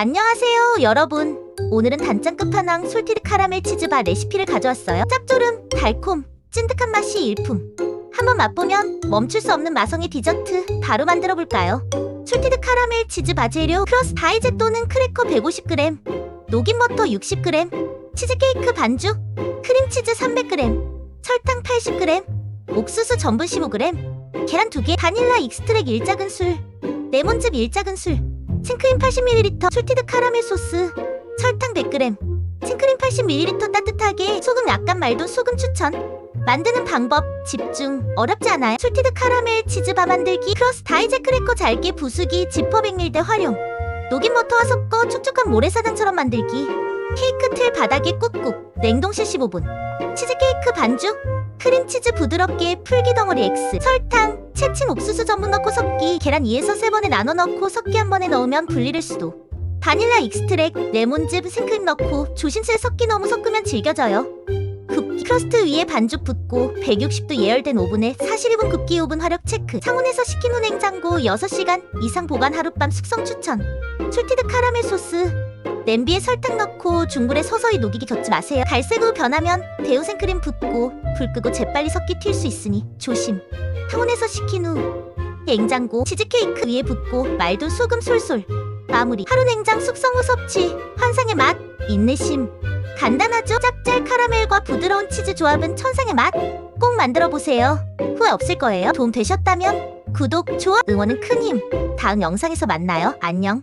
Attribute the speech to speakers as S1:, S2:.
S1: 안녕하세요, 여러분. 오늘은 단짠 끝판왕 솔티드 카라멜 치즈바 레시피를 가져왔어요. 짭조름, 달콤, 찐득한 맛이 일품. 한번 맛보면 멈출 수 없는 마성의 디저트 바로 만들어 볼까요? 솔티드 카라멜 치즈바 재료 크러스 다이제 또는 크래커 150g, 녹인 버터 60g, 치즈케이크 반죽, 크림치즈 300g, 설탕 80g, 옥수수 전분 15g, 계란 2개, 바닐라 익스트랙 1작은술, 레몬즙 1작은술, 생크림 80ml, 솔티드 카라멜 소스, 설탕 100g, 생크림 80ml 따뜻하게 소금 약간 말도 소금 추천. 만드는 방법 집중 어렵지 않아요. 솔티드 카라멜 치즈바 만들기 크러스 다이제 크래커 잘게 부수기 지퍼 백밀대 활용. 녹인 버터와 섞어 촉촉한 모래사장처럼 만들기. 케이크 틀 바닥에 꾹꾹 냉동실 15분. 치즈케이크 반죽 크림치즈 부드럽게 풀기 덩어리 X 설탕 채친 옥수수 전분 넣고 섞기 계란 2에서 3번에 나눠 넣고 섞기 한 번에 넣으면 분리를 수도. 바닐라 익스트랙 레몬즙 생크림 넣고 조심스레 섞기 너무 섞으면 질겨져요. 굽기 크러스트 위에 반죽 붓고 160도 예열된 오븐에 42분 굽기 오븐 화력 체크. 상온에서 식힌 후 냉장고 6시간 이상 보관 하룻밤 숙성 추천. 솔티드 카라멜 소스. 냄비에 설탕 넣고 중불에 서서히 녹이게 젓지 마세요. 갈색으로 변하면 대우 생크림 붓고 불 끄고 재빨리 섞기 튈 수 있으니 조심. 상온에서 식힌 후 냉장고 치즈케이크 위에 붓고 말도 소금 솔솔. 마무리. 하루 냉장 숙성 후 섭취. 환상의 맛. 인내심. 간단하죠? 짭짤 카라멜과 부드러운 치즈 조합은 천상의 맛. 꼭 만들어 보세요. 후회 없을 거예요. 도움 되셨다면 구독, 좋아, 응원은 큰 힘. 다음 영상에서 만나요. 안녕.